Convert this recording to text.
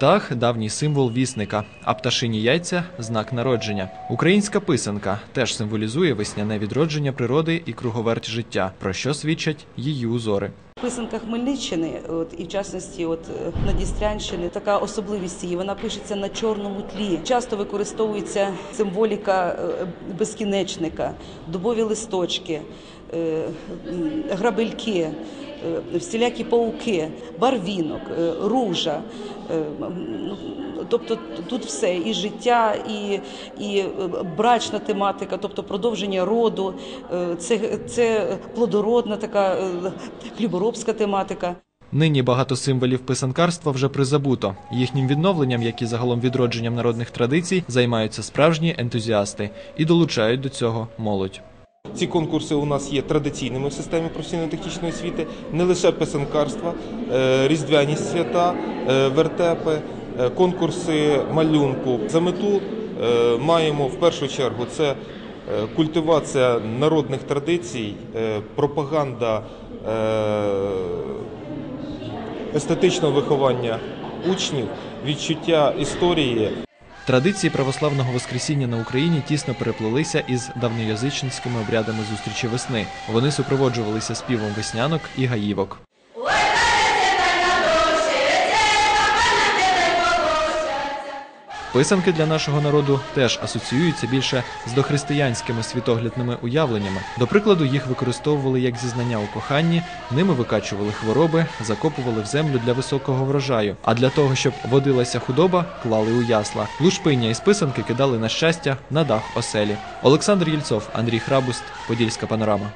Птах давній символ вісника, а пташині яйця знак народження. Українська писанка теж символізує весняне відродження природи і круговерть життя, про що свідчать її узори. Писанка Хмельниччини, от і в частності, от на Надістрянщини, така особливість її. Вона пишеться на чорному тлі. Часто використовується символіка е, безкінечника, дубові листочки, е, грабельки, е, всілякі пауки, барвінок, е, ружа. Тобто тут все і життя, і, і е, брачна тематика, тобто продовження роду, е, це, це плодородна така е, хліборобська тематика. Нині багато символів писанкарства вже призабуто. Їхнім відновленням, як і загалом відродженням народних традицій, займаються справжні ентузіасти і долучають до цього молодь. Ці конкурси у нас є традиційними в системі професійно-технічної освіти, не лише писанкарства, різдвяні свята, вертепи, конкурси малюнку. За мету е, маємо в першу чергу це е, культивація народних традицій, е, пропаганда е, естетичного виховання учнів, відчуття історії. Традиції православного воскресіння на Україні тісно переплелися із давноязичницькими обрядами зустрічі весни. Вони супроводжувалися співом веснянок і гаївок. Писанки для нашого народу теж асоціюються більше з дохристиянськими світоглядними уявленнями. До прикладу, їх використовували як зізнання у коханні, ними викачували хвороби, закопували в землю для високого врожаю. А для того, щоб водилася худоба, клали у ясла. Лушпиння із писанки кидали на щастя на дах оселі. Олександр Єльцов, Андрій Храбуст, Подільська панорама.